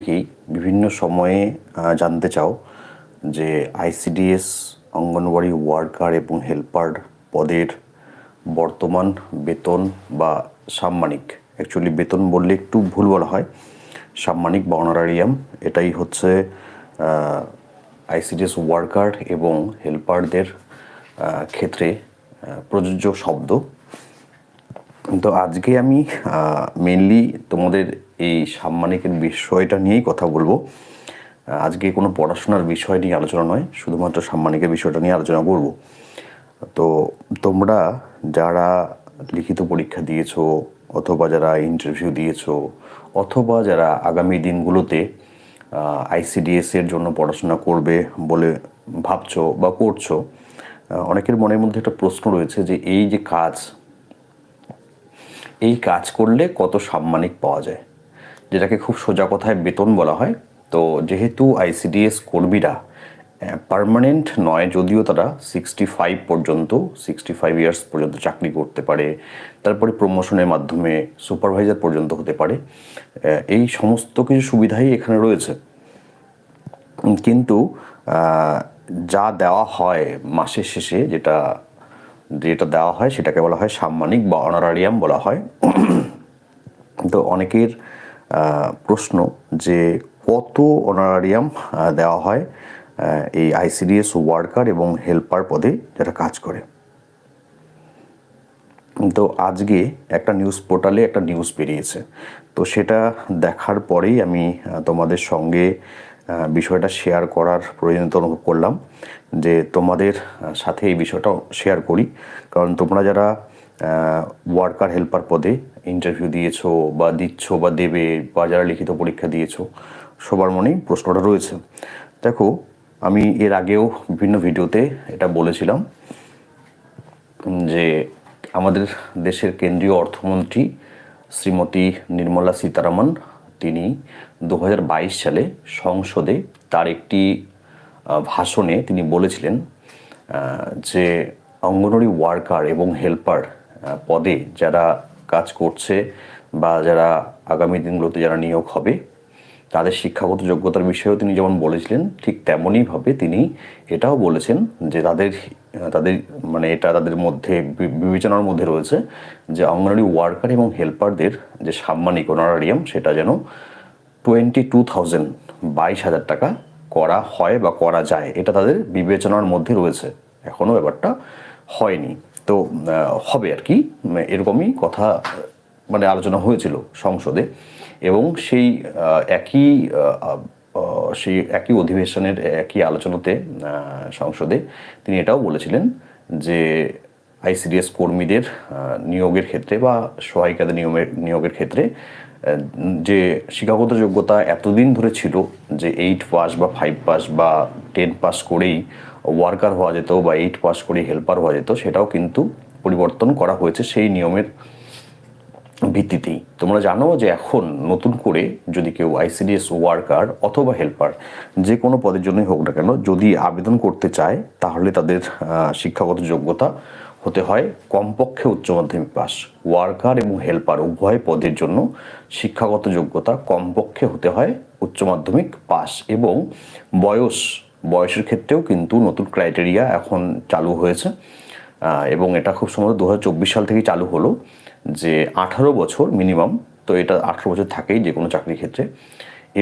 অনেকেই বিভিন্ন সময়ে জানতে চাও যে আইসিডিএস অঙ্গনওয়াড়ি ওয়ার্কার এবং হেল্পার পদের বর্তমান বেতন বা সাম্মানিক। অ্যাকচুয়ালি বেতন বললে একটু ভুল বলা হয়। সাম্মানিক বা অনারারিয়াম এটাই হচ্ছে আইসিডিএস ওয়ার্কার এবং হেল্পারদের ক্ষেত্রে প্রযোজ্য শব্দ। তো আজকে আমি মেনলি তোমাদের এই সাম্মানিকের বিষয়টা নিয়েই কথা বলব। আজকে কোনো পড়াশোনার বিষয় নিয়ে আলোচনা নয়, শুধুমাত্র সাম্মানিকের বিষয়টা নিয়ে আলোচনা করব। তো তোমরা যারা লিখিত পরীক্ষা দিয়েছ, অথবা যারা ইন্টারভিউ দিয়েছ, অথবা যারা আগামী দিনগুলোতে আইসিডিএস এর জন্য পড়াশোনা করবে বলে ভাবছ বা করছ অনেকের মনের মধ্যে একটা প্রশ্ন রয়েছে যে এই যে কাজ, এই কাজ করলে কত সাম্মানিক পাওয়া যায়? যেটাকে খুব সোজা কথায় বেতন বলা হয়, তো যেহেতু আইসিডিএস কর্মীরা পার্মানেন্ট নয় যদিও তারা সিক্সটি ফাইভ পর্যন্ত সিক্সটি ফাইভ ইয়ার্স পর্যন্ত চাকরি করতে পারে, তারপরে প্রমোশনের মাধ্যমে সুপারভাইজার পর্যন্ত হতে পারে এই সমস্ত কিছু সুবিধাই এখানে রয়েছে। কিন্তু যা দেওয়া হয় মাসের শেষে যেটা যেটা দেওয়া হয় সেটাকে বলা হয় সাম্মানিক বা অনারারিয়াম বলা হয়। তো অনেকের প্রশ্ন যে কত অনারারিয়াম দেওয়া হয় এই আইসিডিএস ওয়ার্কার এবং হেল্পার পদে যারা কাজ করে। তো আজকে একটা নিউজ পোর্টালে একটা নিউজ বেরিয়েছে। তো সেটা দেখার পরেই আমি তোমাদের সঙ্গে বিষয়টা শেয়ার করার প্রয়োজনীয়তা অনুভব করলাম। যে তোমাদের সাথে এই বিষয়টা শেয়ার করি। কারণ তোমরা যারা ওয়ার্কার হেল্পার পদে ইন্টারভিউ দিয়েছ বা দিচ্ছ বা দেবে বা যারা লিখিত পরীক্ষা দিয়েছ, সবার মনেই প্রশ্নটা রয়েছে। দেখো, আমি এর আগেও বিভিন্ন ভিডিওতে এটা বলেছিলাম যে আমাদের দেশের কেন্দ্রীয় অর্থমন্ত্রী শ্রীমতী নির্মলা সীতারামন, তিনি দু হাজার বাইশ সালে সংসদে তার একটি ভাষণে তিনি বলেছিলেন যে অঙ্গনওয়াড়ি ওয়ার্কার এবং হেল্পার পদে যারা কাজ করছে বা যারা আগামী দিনগুলোতে যারা নিয়োগ হবে, তাদের শিক্ষাগত যোগ্যতার বিষয়েও তিনি যেমন বলেছিলেন, ঠিক তেমনইভাবে তিনি এটাও বলেছেন যে তাদের তাদের মানে এটা তাদের মধ্যে বিবেচনার মধ্যে রয়েছে যে অঙ্গনওয়াড়ি ওয়ার্কার এবং হেল্পারদের যে সাম্মানিক অনারারিয়াম, সেটা যেন টোয়েন্টি টু থাউজেন্ড বাইশ হাজার টাকা করা হয় বা করা যায়, এটা তাদের বিবেচনার মধ্যে রয়েছে। এখনও ব্যাপারটা হয়নি। তো হবে আর কি। এরকমই কথা মানে আলোচনা হয়েছিল সংসদে। এবং সেই একই সেই একই অধিবেশনের একই আলোচনাতে সংসদে তিনি এটাও বলেছিলেন যে আইসিডিএস কর্মীদের নিয়োগের ক্ষেত্রে বা সহায়িকাদের নিয়মের নিয়োগের ক্ষেত্রে যে শিক্ষাগত যোগ্যতা এতদিন ধরে ছিল যে এইট পাস বা ফাইভ পাস বা টেন পাস করেই ওয়ার্কার হওয়া যেত বা এইট পাস করে হেল্পার হওয়া যেত, সেটাও কিন্তু পরিবর্তন করা হয়েছে সেই নিয়মের ভিত্তিতেই। তোমরা জানো যে এখন নতুন করে যদি কেউ আইসিডিএস ওয়ার্কার অথবা হেল্পার যে কোনো পদের জন্যই হোক না কেন, যদি আবেদন করতে চায়, তাহলে তাদের শিক্ষাগত যোগ্যতা হতে হয় কমপক্ষে উচ্চ মাধ্যমিক পাস ওয়ার্কার এবং হেল্পার উভয় পদের জন্য শিক্ষাগত যোগ্যতা কমপক্ষে হতে হয় উচ্চ মাধ্যমিক পাস এবং বয়স বয়সের ক্ষেত্রেও কিন্তু নতুন ক্রাইটেরিয়া এখন চালু হয়েছে। এবং এটা খুব সম্ভবত দুহাজার চব্বিশ সাল থেকে চালু হলো যে আঠারো বছর মিনিমাম তো এটা আঠারো বছর থাকেই যে কোনো চাকরির ক্ষেত্রে।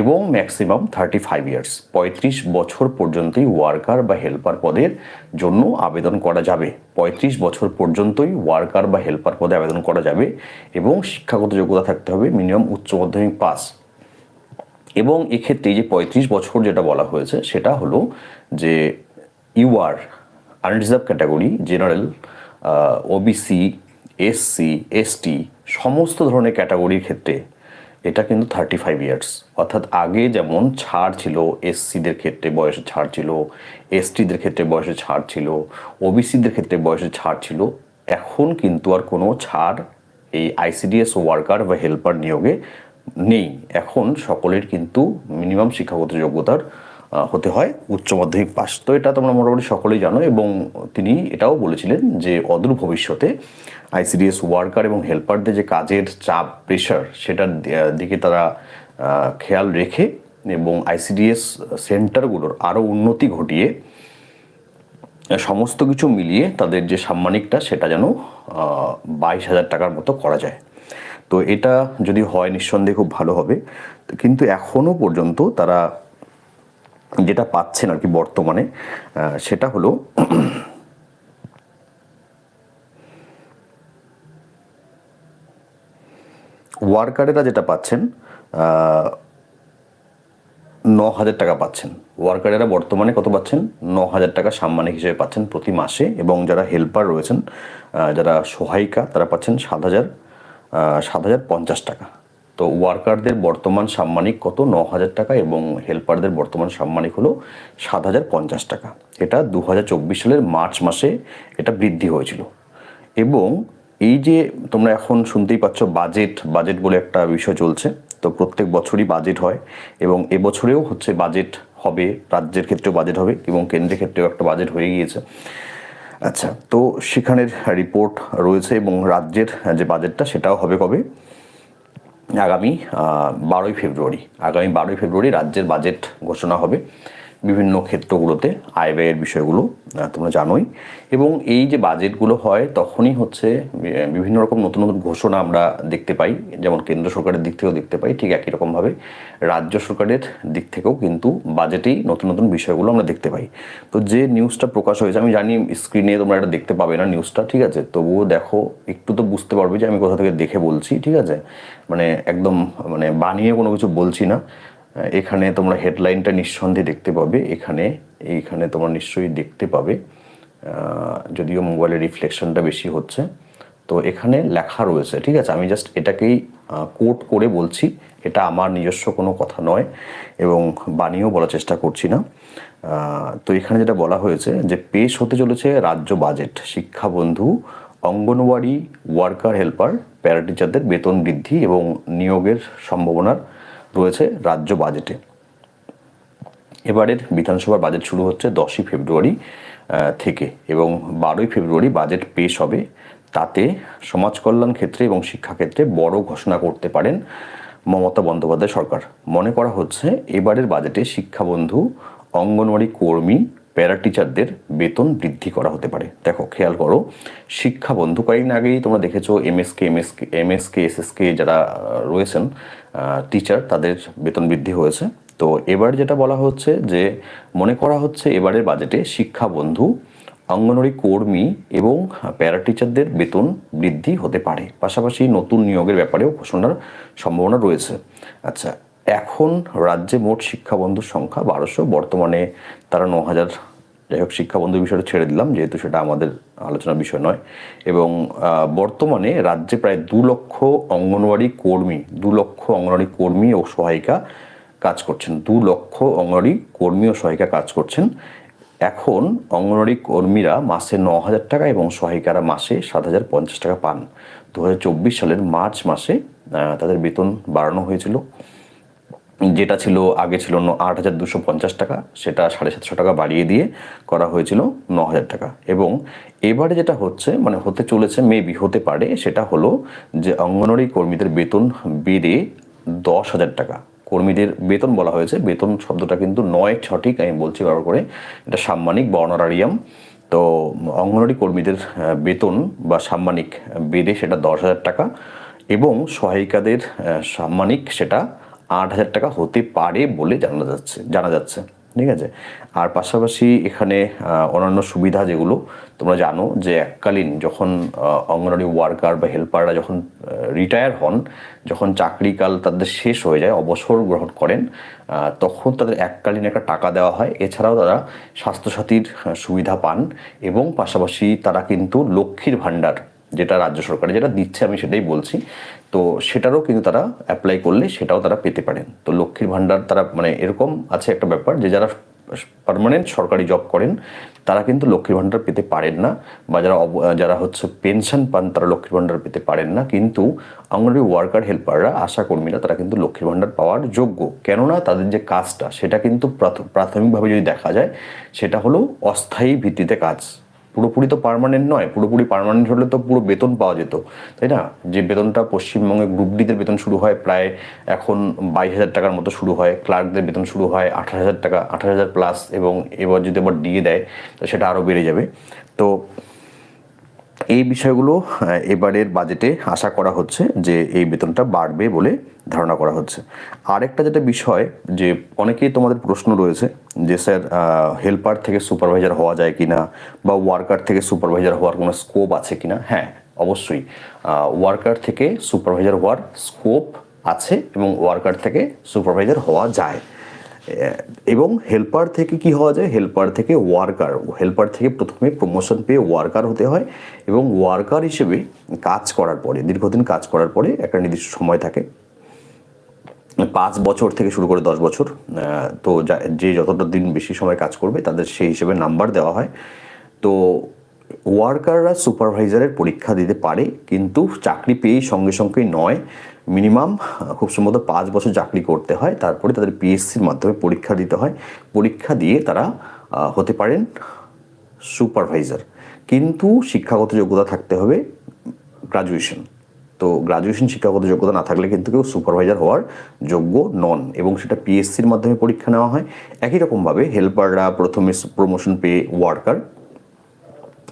এবং ম্যাক্সিমাম থার্টি ফাইভ ইয়ার্স পঁয়ত্রিশ বছর পর্যন্তই ওয়ার্কার বা হেল্পার পদের জন্য আবেদন করা যাবে। পঁয়ত্রিশ বছর পর্যন্তই ওয়ার্কার বা হেল্পার পদে আবেদন করা যাবে এবং শিক্ষাগত যোগ্যতা থাকতে হবে মিনিমাম উচ্চ মাধ্যমিক পাস এবং এক্ষেত্রে যে পঁয়ত্রিশ বছর যেটা বলা হয়েছে, সেটা হলো যে UR unreserved category general OBC SC ST সমস্ত ধরনের ক্যাটাগরির ক্ষেত্রে এটা কিন্তু থার্টি ফাইভ ইয়ার্স অর্থাৎ আগে যেমন ছাড় ছিল এসসিদের ক্ষেত্রে বয়সে ছাড় ছিল এসটিদের ক্ষেত্রে বয়সে ছাড় ছিল ওবিসিদের ক্ষেত্রে বয়সে ছাড় ছিল, এখন কিন্তু আর কোনো ছাড় এই আইসিডিএস ওয়ার্কার বা হেল্পার নিয়োগে নেই। এখন সকলের কিন্তু মিনিমাম শিক্ষাগত যোগ্যতার হতে হয়। উচ্চ মাধ্যমিক পাস তো এটা তোমরা মোটামুটি সকলেই জানো এবং তিনি এটাও বলেছিলেন যে অদূর ভবিষ্যতে আইসিডিএস ওয়ার্কার এবং হেল্পারদের যে কাজের চাপ প্রেশার সেটার দিকে তারা খেয়াল রেখে এবং আইসিডিএস সেন্টারগুলোর আরও উন্নতি ঘটিয়ে, সমস্ত কিছু মিলিয়ে তাদের যে সাম্মানিকটা, সেটা যেন বাইশ হাজার টাকার মতো করা যায়। তো এটা যদি হয়, নিঃসন্দেহে খুব ভালো হবে। কিন্তু এখনও পর্যন্ত তারা যেটা পাচ্ছেন আর কি বর্তমানে সেটা হলো ওয়ার্কারেরা যেটা পাচ্ছেন ন হাজার টাকা পাচ্ছেন। ওয়ার্কারেরা বর্তমানে কত পাচ্ছেন? ন হাজার টাকা সাম্মানিক হিসেবে পাচ্ছেন প্রতি মাসে এবং যারা হেল্পার রয়েছেন যারা সহায়িকা, তারা পাচ্ছেন সাত হাজার সাত হাজার পঞ্চাশ টাকা। তো ওয়ার্কারদের বর্তমান সাম্মানিক কত? ন হাজার টাকা এবং হেল্পারদের বর্তমান সাম্মানিক হলো সাত হাজার পঞ্চাশ টাকা। এটা দু হাজার চব্বিশ সালের মার্চ মাসে এটা বৃদ্ধি হয়েছিল। এবং এই যে তোমরা এখন শুনতেই পাচ্ছ বাজেট বাজেট বলে একটা বিষয় চলছে। তো প্রত্যেক বছরই বাজেট হয় এবং এবছরেও হচ্ছে বাজেট হবে, রাজ্যের ক্ষেত্রেও বাজেট হবে এবং কেন্দ্রের ক্ষেত্রেও একটা বাজেট হয়ে গিয়েছে। আচ্ছা তো সেখানের রিপোর্ট রয়েছে এবং রাজ্যের যে বাজেটটা সেটাও হবে কবে? আগামী বারোই ফেব্রুয়ারি। আগামী বারোই ফেব্রুয়ারি রাজ্যের বাজেট ঘোষণা হবে। বিভিন্ন ক্ষেত্রগুলোতে আয় ব্যয়ের বিষয়গুলো তোমরা জানোই। এবং এই যে বাজেটগুলো হয়, তখনই হচ্ছে বিভিন্ন রকম নতুন নতুন ঘোষণা আমরা দেখতে পাই। যেমন কেন্দ্র সরকারের দিক থেকেও দেখতে পাই, ঠিক একই রকমভাবে রাজ্য সরকারের দিক থেকেও কিন্তু বাজেটেই নতুন নতুন বিষয়গুলো আমরা দেখতে পাই। তো যে নিউজটা প্রকাশ হয়েছে, আমি জানি স্ক্রিনে তোমরা এটা দেখতে পাবে না নিউজটা, ঠিক আছে? তবুও দেখো, একটু তো বুঝতে পারবে যে আমি কোথা থেকে দেখে বলছি, ঠিক আছে? মানে একদম মানে বানিয়ে কোনো কিছু বলছি না। এখানে তোমরা হেডলাইনটা নিঃসন্দেহে দেখতে পাবে। এখানে, এইখানে তোমরা নিশ্চয়ই দেখতে পাবে। যদিও মোবাইলের রিফ্লেকশনটা বেশি হচ্ছে। তো এখানে লেখা রয়েছে, ঠিক আছে? আমি জাস্ট এটাকেই কোট করে বলছি। এটা আমার নিজস্ব কোনো কথা নয় এবং বানিয়েও বলার চেষ্টা করছি না। তো এখানে যেটা বলা হয়েছে যে, পেশ হতে চলেছে রাজ্য বাজেট শিক্ষাবন্ধু অঙ্গনওয়াড়ি ওয়ার্কার হেল্পার প্যারাটিচারদের বেতন বৃদ্ধি এবং নিয়োগের সম্ভাবনার রয়েছে রাজ্য বাজেটে। এবারের বিধানসভার বাজেট শুরু হচ্ছে দশই ফেব্রুয়ারি থেকে এবং বারোই ফেব্রুয়ারি বাজেট পেশ হবে। তাতে সমাজ কল্যাণ ক্ষেত্রে এবং শিক্ষাক্ষেত্রে বড় ঘোষণা করতে পারেন মমতা বন্দ্যোপাধ্যায় সরকার। মনে করা হচ্ছে এবারের বাজেটে শিক্ষাবন্ধু, অঙ্গনওয়াড়ি কর্মী প্যারা টিচারদের বেতন বৃদ্ধি করা হতে পারে। দেখো, খেয়াল করো, শিক্ষাবন্ধু কয়েকদিন আগেই তোমরা দেখেছ, এমএসকে এমএসকে এমএসকে, এসএসকে যারা রয়েছেন টিচার তাদের বেতন বৃদ্ধি হয়েছে। তো এবার যেটা বলা হচ্ছে যে, মনে করা হচ্ছে এবারের বাজেটে শিক্ষা বন্ধু অঙ্গনওয়াড়ি কর্মী এবং প্যারা টিচারদের বেতন বৃদ্ধি হতে পারে। পাশাপাশি নতুন নিয়োগের ব্যাপারেও ঘোষণার সম্ভাবনা রয়েছে। আচ্ছা এখন রাজ্যে মোট শিক্ষাবন্ধুর সংখ্যা বারোশো, বর্তমানে তারা ন হাজার যাই হোক শিক্ষাবন্ধু বিষয়টা ছেড়ে দিলাম, যেহেতু সেটা আমাদের আলোচনার বিষয় নয়। এবং বর্তমানে রাজ্যে প্রায় দু লক্ষ অঙ্গনওয়াড়ি কর্মী, দু লক্ষ অঙ্গনওয়াড়ি কর্মী ও সহায়িকা কাজ করছেন। দু লক্ষ অঙ্গনওয়াড়ি কর্মী ও সহায়িকা কাজ করছেন। এখন অঙ্গনওয়াড়ি কর্মীরা মাসে ন হাজার টাকা এবং সহায়িকারা মাসে সাত হাজার পঞ্চাশ টাকা পান। দু হাজার চব্বিশ সালের মার্চ মাসে তাদের বেতন বাড়ানো হয়েছিল। যেটা ছিল, আগে ছিল আট হাজার দুশো পঞ্চাশ টাকা, সেটা সাড়ে সাতশো টাকা বাড়িয়ে দিয়ে করা হয়েছিল ন হাজার টাকা। এবং এবারে যেটা হচ্ছে মানে হতে চলেছে মেবি হতে পারে, সেটা হলো যে অঙ্গনওয়াড়ি কর্মীদের বেতন বেড়ে দশ হাজার টাকা। কর্মীদের বেতন বলা হয়েছে, বেতন শব্দটা কিন্তু নয়, সঠিক, আমি বলছি ব্যবহার করে, এটা সাম্মানিক বা অনারারিয়াম। তো অঙ্গনওয়াড়ি কর্মীদের বেতন বা সাম্মানিক বেড়ে সেটা দশ হাজার টাকা এবং সহায়িকাদের সাম্মানিক সেটা আট হাজার টাকা হতে পারে বলে জানা যাচ্ছে জানা যাচ্ছে, ঠিক আছে? আর পাশাপাশি এখানে অন্যান্য সুবিধা যেগুলো তোমরা জানো, যে এককালীন যখন অঙ্গনওয়াড়ি ওয়ার্কার বা হেল্পাররা যখন রিটায়ার হন, যখন চাকরিকাল তাদের শেষ হয়ে যায়, অবসর গ্রহণ করেন তখন তাদের এককালীন একটা টাকা দেওয়া হয়। এছাড়াও তারা স্বাস্থ্যসাথীর সুবিধা পান এবং পাশাপাশি তারা কিন্তু লক্ষ্মীর ভাণ্ডার যেটা রাজ্য সরকার যেটা দিচ্ছে, আমি সেটাই বলছি তো সেটারও কিন্তু তারা অ্যাপ্লাই করলে সেটাও তারা পেতে পারেন। তো লক্ষ্মীর ভাণ্ডার তারা মানে এরকম আছে একটা ব্যাপার যে যারা পার্মানেন্ট সরকারি জব করেন, তারা কিন্তু লক্ষ্মীর ভাণ্ডার পেতে পারেন না বা যারা যারা হচ্ছে পেনশন পান, তারা লক্ষ্মীর ভাণ্ডার পেতে পারেন না। কিন্তু অঙ্গনওয়াড়ি ওয়ার্কার হেল্পাররা আশা কর্মীরা তারা কিন্তু লক্ষ্মীর ভাণ্ডার পাওয়ার যোগ্য। কেননা তাদের যে কাজটা, সেটা কিন্তু প্রাথ- প্রাথমিকভাবে যদি দেখা যায়, সেটা হলো অস্থায়ী ভিত্তিতে কাজ। পুরোপুরি তো পারমানেন্ট নয়, পুরোপুরি পারমানেন্ট হলে তো পুরো বেতন পাওয়া যেত, তাই না? যে বেতনটা পশ্চিমবঙ্গে গ্রুপ ডিদের বেতন শুরু হয় প্রায় এখন বাইশ হাজার টাকার মতো শুরু হয় ক্লার্কদের বেতন শুরু হয় আঠাশ হাজার টাকা, আঠাশ হাজার প্লাস এবং এবার যদি আবার ডিএ দেয়, তো সেটা আরও বেড়ে যাবে। তো এই বিষয়গুলো এবারের বাজেটে আশা করা হচ্ছে যে এই বেতনটা বাড়বে বলে ধারণা করা হচ্ছে। আরেকটা যেটা বিষয় যে অনেকেই তোমাদের প্রশ্ন রয়েছে যে, স্যার হেল্পার থেকে সুপারভাইজার হওয়া যায় কিনা বা ওয়ার্কার থেকে সুপারভাইজার হওয়ার কোনো স্কোপ আছে কিনা? হ্যাঁ অবশ্যই। ওয়ার্কার থেকে সুপারভাইজার হওয়ার স্কোপ আছে এবং ওয়ার্কার থেকে সুপারভাইজার হওয়া যায়। এবং হেল্পার থেকে কি হওয়া যায়? হেল্পার থেকে ওয়ার্কার হেল্পার থেকে প্রথমে প্রমোশন পেয়ে ওয়ার্কার হতে হয় এবং ওয়ার্কার হিসেবে কাজ করার পরে, দীর্ঘদিন কাজ করার পরে একটা নির্দিষ্ট সময় থাকে। পাঁচ বছর থেকে শুরু করে দশ বছর তো যে যতটা দিন বেশি সময় কাজ করবে তাদের সেই হিসেবে নাম্বার দেওয়া হয়। তো ওয়ার্কাররা সুপারভাইজারের পরীক্ষা দিতে পারে, কিন্তু চাকরি পেয়েই সঙ্গে সঙ্গে নয়। মিনিমাম খুব সম্ভবত পাঁচ বছর চাকরি করতে হয়, তারপরে তাদের পিএসসির মাধ্যমে পরীক্ষা দিতে হয়। পরীক্ষা দিয়ে তারা হতে পারেন সুপারভাইজার। কিন্তু শিক্ষাগত যোগ্যতা থাকতে হবে গ্রাজুয়েশন। তো গ্রাজুয়েশন শিক্ষাগত যোগ্যতা না থাকলে কিন্তু কেউ সুপারভাইজার হওয়ার যোগ্য নন এবং সেটা পিএসসির মাধ্যমে পরীক্ষা নেওয়া হয়। একই রকমভাবে হেল্পাররা প্রথমে প্রমোশন পেয়ে ওয়ার্কার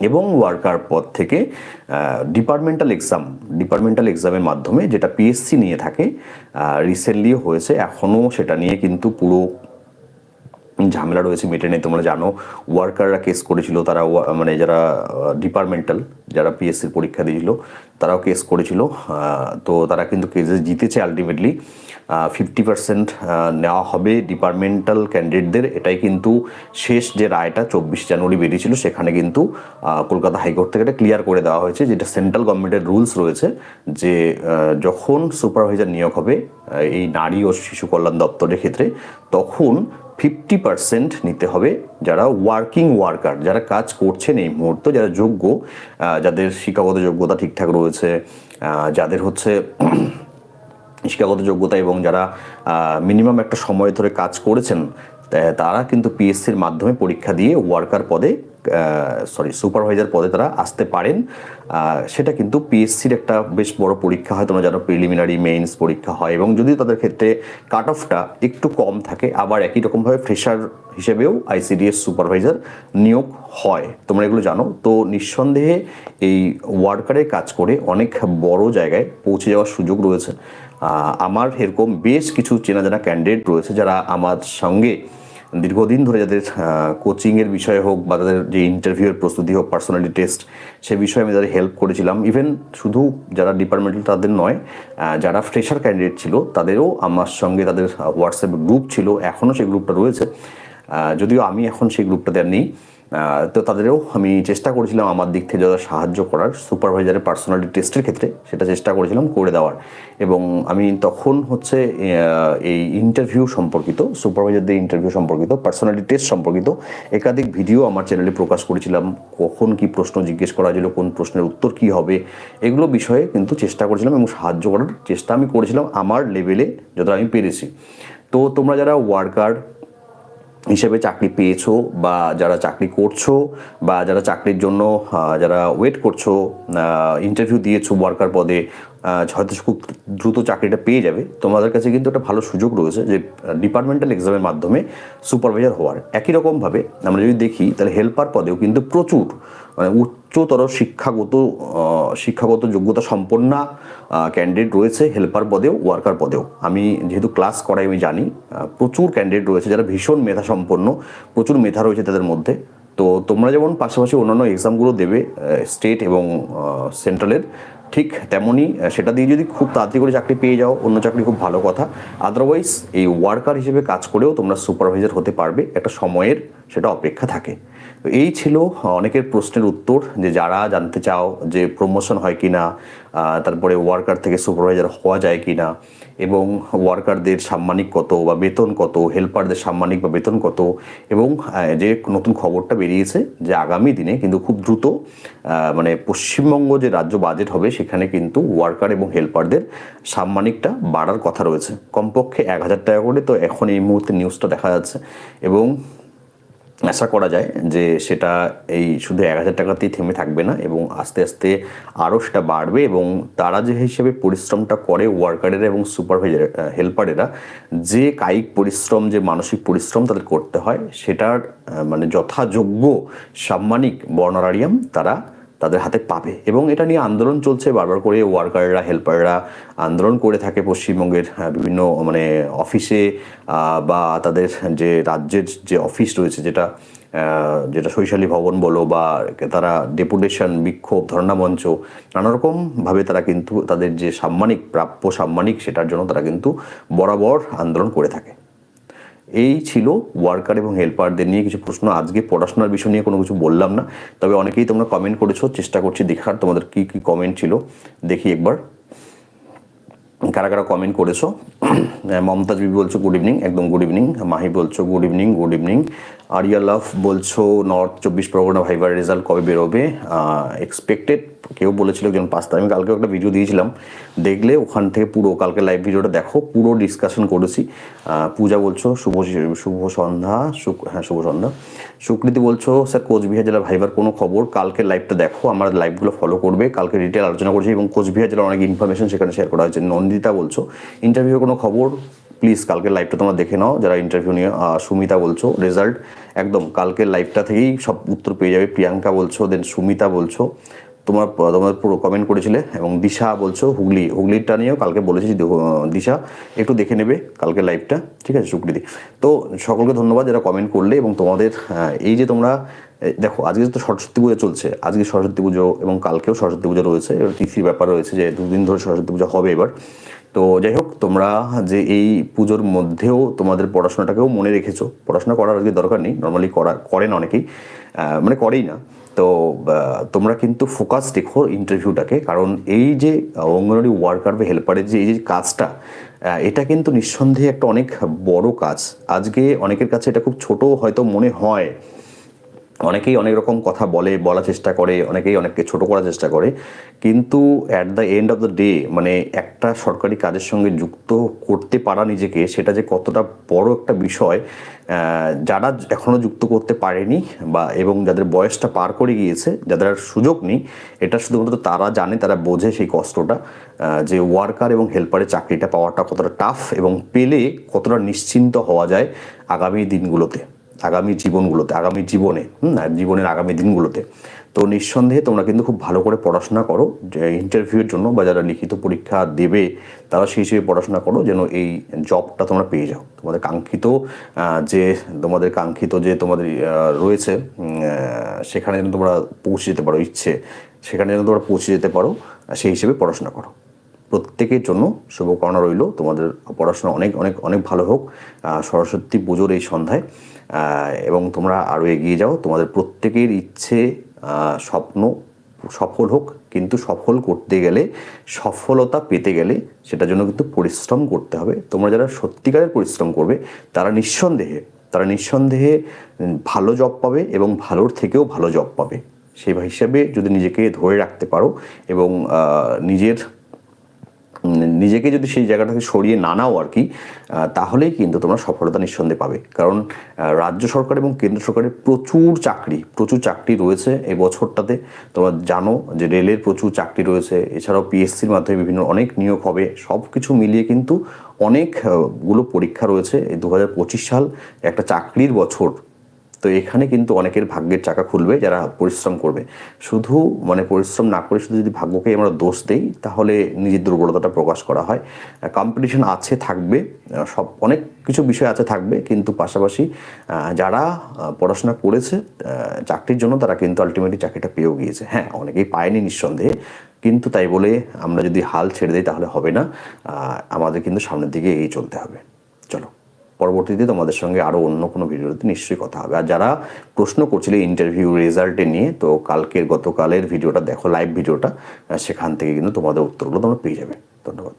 এবং ওয়ার্কার পদ থেকে ডিপার্টমেন্টাল এক্সাম ডিপার্টমেন্টাল এক্সামের মাধ্যমে যেটা পিএসসি নিয়ে থাকে রিসেন্টলিও হয়েছে, এখনও সেটা নিয়ে কিন্তু পুরো ঝামেলা রয়েছে মেটে নেই তোমরা জানো। ওয়ার্কাররা কেস করেছিল, তারা মানে যারা ডিপার্টমেন্টাল যারা পিএসসির পরীক্ষা দিয়েছিল, তারাও কেস করেছিল। তো তারা কিন্তু কেসে জিতেছে আলটিমেটলি ফিফটি পার্সেন্ট নেওয়া হবে ডিপার্টমেন্টাল ক্যান্ডিডেটদের এটাই কিন্তু শেষ যে রায়টা চব্বিশ জানুয়ারি বেরিয়েছিল, সেখানে কিন্তু কলকাতা হাইকোর্ট থেকে এটা ক্লিয়ার করে দেওয়া হয়েছে যেটা সেন্ট্রাল গভর্নমেন্টের রুলস রয়েছে যে যখন সুপারভাইজার নিয়োগ হবে এই নারী ও শিশু কল্যাণ দপ্তরের ক্ষেত্রে, তখন ফিফটি পার্সেন্ট নিতে হবে যারা ওয়ার্কিং ওয়ার্কার যারা কাজ করছেন এই মুহূর্তে, যারা যোগ্য যাদের শিক্ষাগত যোগ্যতা ঠিকঠাক রয়েছে যাদের হচ্ছে শিক্ষাগত যোগ্যতা এবং যারা মিনিমাম একটা সময় ধরে কাজ করেছেন তারা কিন্তু পিএসসির মাধ্যমে পরীক্ষা দিয়ে ওয়ার্কার পদে সরি সুপারভাইজার পদে তারা আসতে পারেন। সেটা কিন্তু পিএসসির একটা বেশ বড় পরীক্ষা হয়, তোমরা জানো প্রিলিমিনারি মেইনস পরীক্ষা হয় এবং যদি তাদের ক্ষেত্রে কাট অফটা একটু কম থাকে, আবার একই রকমভাবে ফ্রেশার হিসেবেও আইসিডিএস সুপারভাইজার নিয়োগ হয়। তোমরা এগুলো জানো? তো নিঃসন্দেহে এই ওয়ার্কারের কাজ করে অনেক বড় জায়গায় পৌঁছে যাওয়ার সুযোগ রয়েছে। আমার এরকম বেশ কিছু চেনা জানা ক্যান্ডিডেট রয়েছে যারা আমার সঙ্গে দীর্ঘদিন ধরে যাদের কোচিংয়ের বিষয়ে হোক বা তাদের যে ইন্টারভিউয়ের প্রস্তুতি হোক পার্সোনালিটি টেস্ট সে বিষয়ে আমি তাদের হেল্প করেছিলাম। ইভেন শুধু যারা ডিপার্টমেন্টাল তাদের নয় যারা ফ্রেশার ক্যান্ডিডেট ছিল তাদেরও আমার সঙ্গে তাদের হোয়াটসঅ্যাপ গ্রুপ ছিল। এখনও সেই গ্রুপটা রয়েছে। যদিও আমি এখন সেই গ্রুপটাতে আর নেই। তো তাদেরও আমি চেষ্টা করেছিলাম আমার দিক থেকে যারা সাহায্য করার সুপারভাইজারের পার্সোনালিটি টেস্টের ক্ষেত্রে সেটা চেষ্টা করেছিলাম করে দেওয়ার। এবং আমি তখন হচ্ছে এই ইন্টারভিউ সম্পর্কিত সুপারভাইজারদের ইন্টারভিউ সম্পর্কিত পার্সোনালিটি টেস্ট সম্পর্কিত একাধিক ভিডিও আমার চ্যানেলে প্রকাশ করেছিলাম। কখন কি প্রশ্ন জিজ্ঞেস করা হয়েছিল, কোন প্রশ্নের উত্তর কি হবে, এগুলো বিষয়ে কিন্তু চেষ্টা করেছিলাম এবং সাহায্য করার চেষ্টা আমি করেছিলাম আমার লেভেলে যতটা আমি পেরেছি। তো তোমরা যারা ওয়ার্কার হিসেবে চাকরি পেয়েছ বা যারা চাকরি করছ বা যারা চাকরির জন্য যারা ওয়েট করছ ইন্টারভিউ দিয়েছ ওয়ার্কার পদে হয়তো খুব দ্রুত চাকরিটা পেয়ে যাবে। তোমাদের কাছে কিন্তু একটা ভালো সুযোগ রয়েছে যে ডিপার্টমেন্টাল এক্সামের মাধ্যমে সুপারভাইজার হওয়ার। একই রকমভাবে আমরা যদি দেখি, তাহলে হেল্পার পদেও কিন্তু প্রচুর মানে উচ্চতর শিক্ষাগত শিক্ষাগত যোগ্যতা সম্পন্ন ক্যান্ডিডেট রয়েছে হেল্পার পদেও ওয়ার্কার পদেও। আমি যেহেতু ক্লাস করাই, আমি জানি প্রচুর ক্যান্ডিডেট রয়েছে যারা ভীষণ মেধা সম্পন্ন, প্রচুর মেধা রয়েছে তাদের মধ্যে। তো তোমরা যেমন পাশাপাশি অন্যান্য এক্সামগুলো দেবে স্টেট এবং সেন্ট্রালের ঠিক তেমনই সেটা দিয়ে যদি খুব তাড়াতাড়ি করে চাকরি পেয়ে যাও, অন্য চাকরি খুব ভালো কথা। আদারওয়াইজ এই ওয়ার্কার হিসেবে কাজ করেও তোমরা সুপারভাইজার হতে পারবে, একটা সময়ের, সেটা অপেক্ষা থাকে। এই ছিল অনেকের প্রশ্নের উত্তর যে যারা জানতে চাও যে প্রমোশন হয় কি না তারপরে ওয়ার্কার থেকে সুপারভাইজার হওয়া যায় কি না এবং ওয়ার্কারদের সাম্মানিক কত বা বেতন কত হেল্পারদের সাম্মানিক বা বেতন কত, এবং যে নতুন খবরটা বেরিয়েছে যে আগামী দিনে কিন্তু খুব দ্রুত মানে পশ্চিমবঙ্গ যে রাজ্য বাজেট হবে সেখানে কিন্তু ওয়ার্কার এবং হেল্পারদের সাম্মানিকটা বাড়ার কথা রয়েছে। কমপক্ষে এক হাজার টাকা করে তো এখন এই মুহূর্তে নিউজটা দেখা যাচ্ছে, এবং আশা করা যায় যে সেটা এই শুধু এক হাজার টাকাতেই থেমে থাকবে না এবং আস্তে আস্তে আরও সেটা বাড়বে এবং তারা যে হিসেবে পরিশ্রমটা করে ওয়ার্কারেরা এবং সুপারভাইজার হেল্পারেরা, যে কায়িক পরিশ্রম, যে মানসিক পরিশ্রম তাদের করতে হয়, সেটার মানে যথাযোগ্য সাম্মানিক বর্ণারারিয়াম তারা তাদের হাতে পাবে। এবং এটা নিয়ে আন্দোলন চলছে। বারবার করে ওয়ার্কাররা, হেল্পাররা আন্দোলন করে থাকে পশ্চিমবঙ্গের বিভিন্ন মানে অফিসে বা তাদের যে রাজ্যের যে অফিস রয়েছে, যেটা যেটা শৈশালী ভবন বলো বা তারা ডেপুটেশন, বিক্ষোভ, ধর্ণা মঞ্চ নানা রকমভাবে তারা কিন্তু তাদের যে সাম্মানিক, প্রাপ্য সাম্মানিক, সেটার জন্য তারা কিন্তু বরাবর আন্দোলন করে থাকে। এই ছিল ওয়ার্কার এবং হেল্পারদের নিয়ে কিছু প্রশ্ন। আজকে পড়াশোনার বিষয় নিয়ে কোনো কিছু বললাম না। তবে অনেকেই তোমরা কমেন্ট করেছ, চেষ্টা করছি দেখার তোমাদের কি কি কমেন্ট ছিল। দেখি একবার। কারা কারা কমেন্ট করেছ? মমতাজ বিবি বলছো গুড ইভিনিং একদম গুড ইভিনিং মাহি বলছো good evening good evening Aria love বলছো নর্থ চব্বিশ পরগনা ভাইবার রেজাল্ট কবে বেরোবে? এক্সপেক্টেড কেউ বলেছিল একজন পাঁচ আমি কালকে একটা ভিডিও দিয়েছিলাম। দেখলে ওখান থেকে পুরো, কালকে লাইভ ভিডিওটা দেখো, পুরো ডিসকাশন করেছি। পূজা বলছো, শুভ শুভ সন্ধ্যা হ্যাঁ শুভ সন্ধ্যা। সুকৃতি বলছো স্যার কোচবিহার জেলার ভাইবার কোনো খবর? কালকে লাইভটা দেখো, আমার লাইভগুলো ফলো করবে। কালকে ডিটেল আলোচনা করছি এবং কোচবিহার জেলার অনেক ইনফরমেশন সেখানে শেয়ার করা হয়েছে। নন্দিতা বলছো ইন্টারভিউ কোনো খবর? প্লিজ কালকের লাইভটা তোমরা দেখে নাও, যারা ইন্টারভিউ নিয়ে সুমিতা বলছো রেজাল্ট একদম কালকের লাইভটা থেকেই সব উত্তর পেয়ে যাবে। প্রিয়াঙ্কা বলছো দেন সুমিতা বলছো, তোমার তোমার পুরো কমেন্ট করেছিলে, এবং দিশা বলছো, হুগলি, হুগলিটা নিয়েও কালকে বলেছি দিশা, একটু দেখে নেবে কালকে লাইভটা ঠিক আছে সুকৃতি তো সকলকে ধন্যবাদ যারা কমেন্ট করলে, এবং তোমাদের এই যে তোমরা দেখো, আজকে তো সরস্বতী পুজো চলছে, আজকে সরস্বতী পুজো এবং কালকেও সরস্বতী পুজো রয়েছে, এবার তিথির ব্যাপার রয়েছে যে, দুদিন ধরে সরস্বতী পুজো হবে এবার। তো যাই হোক তোমরা যে এই পুজোর মধ্যেও তোমাদের পড়াশোনাটাকেও মনে রেখেছো। পড়াশোনা করার আজকে দরকার নেই নর্মালি করা করেন অনেকেই। মানে করেই না। তো তোমরা কিন্তু ফোকাস রেখো ইন্টারভিউটাকে কারণ এই যে অঙ্গনওয়াড়ি ওয়ার্কার বা হেল্পারের যে, এই যে কাজটা এটা কিন্তু নিঃসন্দেহে একটা অনেক বড় কাজ। আজকে অনেকের কাছে এটা খুব ছোট হয়তো মনে হয় অনেকেই অনেক রকম কথা বলে, বলার চেষ্টা করে, অনেকেই অনেককে ছোট করার চেষ্টা করে। কিন্তু at the end of the day মানে একটা সরকারি কাজের সঙ্গে যুক্ত করতে পারা নিজেকে, সেটা যে কতটা বড় একটা বিষয় যারা এখনও যুক্ত করতে পারেনি বা এবং যাদের বয়সটা পার করে গিয়েছে, যাদের আর সুযোগ নেই, এটা শুধুমাত্র তারা জানে, তারা বোঝে সেই কষ্টটা যে ওয়ার্কার এবং হেল্পারের চাকরিটা পাওয়াটা কতটা টাফ এবং পেলে কতটা নিশ্চিন্ত হওয়া যায় আগামী দিনগুলোতে। আগামী জীবনগুলোতে, আগামী জীবনে, হুম জীবনের আগামী দিনগুলোতে। তো নিঃসন্দেহে তোমরা কিন্তু খুব ভালো করে পড়াশোনা করো, যে ইন্টারভিউয়ের জন্য বা যারা লিখিত পরীক্ষা দেবে, তারা সেই হিসেবে পড়াশোনা করো যেন এই জবটা তোমরা পেয়ে যাও। তোমাদের কাঙ্ক্ষিত যে, তোমাদের কাঙ্ক্ষিত যে তোমাদের রয়েছে সেখানে যেন তোমরা পৌঁছে যেতে পারো, ইচ্ছে, সেখানে যেন তোমরা পৌঁছে যেতে পারো সেই হিসেবে পড়াশোনা করো। প্রত্যেকের জন্য শুভকামনা রইল। তোমাদের পড়াশোনা অনেক অনেক অনেক ভালো হোক। সরস্বতী পুজোর এই সন্ধ্যায়। এবং তোমরা আরও এগিয়ে যাও। তোমাদের প্রত্যেকের ইচ্ছে স্বপ্ন সফল হোক, কিন্তু সফল করতে গেলে, সফলতা পেতে গেলে সেটার জন্য কিন্তু পরিশ্রম করতে হবে। তোমরা যারা সত্যিকারের পরিশ্রম করবে, তারা নিঃসন্দেহে তারা নিঃসন্দেহে ভালো জব পাবে এবং ভালোর থেকেও ভালো জব পাবে। সেই হিসাবে যদি নিজেকে ধরে রাখতে পারো এবং নিজের নিজেকে যদি সেই জায়গাটাকে সরিয়ে না নাও আর কি তাহলেই কিন্তু তোমরা সফলতা নিঃসন্দেহে পাবে। কারণ রাজ্য সরকার এবং কেন্দ্র সরকারের প্রচুর চাকরি প্রচুর চাকরি রয়েছে এই বছরটাতে। তোমরা জানো যে রেলের প্রচুর চাকরি রয়েছে, এছাড়াও পিএসসির মাধ্যমে বিভিন্ন অনেক নিয়োগ হবে সব কিছু মিলিয়ে কিন্তু অনেকগুলো পরীক্ষা রয়েছে। এই দু হাজার পঁচিশ সাল একটা চাকরির বছর তো এখানে কিন্তু অনেকের ভাগ্যের চাকা খুলবে যারা পরিশ্রম করবে। শুধু মানে পরিশ্রম না করে শুধু যদি ভাগ্যকে আমরা দোষ দেই, তাহলে নিজের দুর্বলতাটা প্রকাশ করা হয়। কম্পিটিশন আছে, থাকবে। সব অনেক কিছু বিষয় আছে, থাকবে। কিন্তু পাশাপাশি যারা পড়াশোনা করেছে চাকরির জন্য তারা কিন্তু আলটিমেটলি চাকরিটা পেয়েও গিয়েছে। হ্যাঁ অনেকেই পায়নি নিঃসন্দেহে। কিন্তু তাই বলে আমরা যদি হাল ছেড়ে দিই, তাহলে হবে না। আমাদের কিন্তু সামনের দিকে এগিয়ে চলতে হবে। চলো। পরবর্তীতে তোমাদের সঙ্গে আরও অন্য কোনো ভিডিওতে নিশ্চয়ই কথা হবে। আর যারা প্রশ্ন করছিলে ইন্টারভিউ রেজাল্টে নিয়ে, তো কালকের গতকালের ভিডিওটা দেখো লাইভ ভিডিওটা সেখান থেকে কিন্তু তোমাদের উত্তরগুলো তোমরা পেয়ে যাবে। ধন্যবাদ।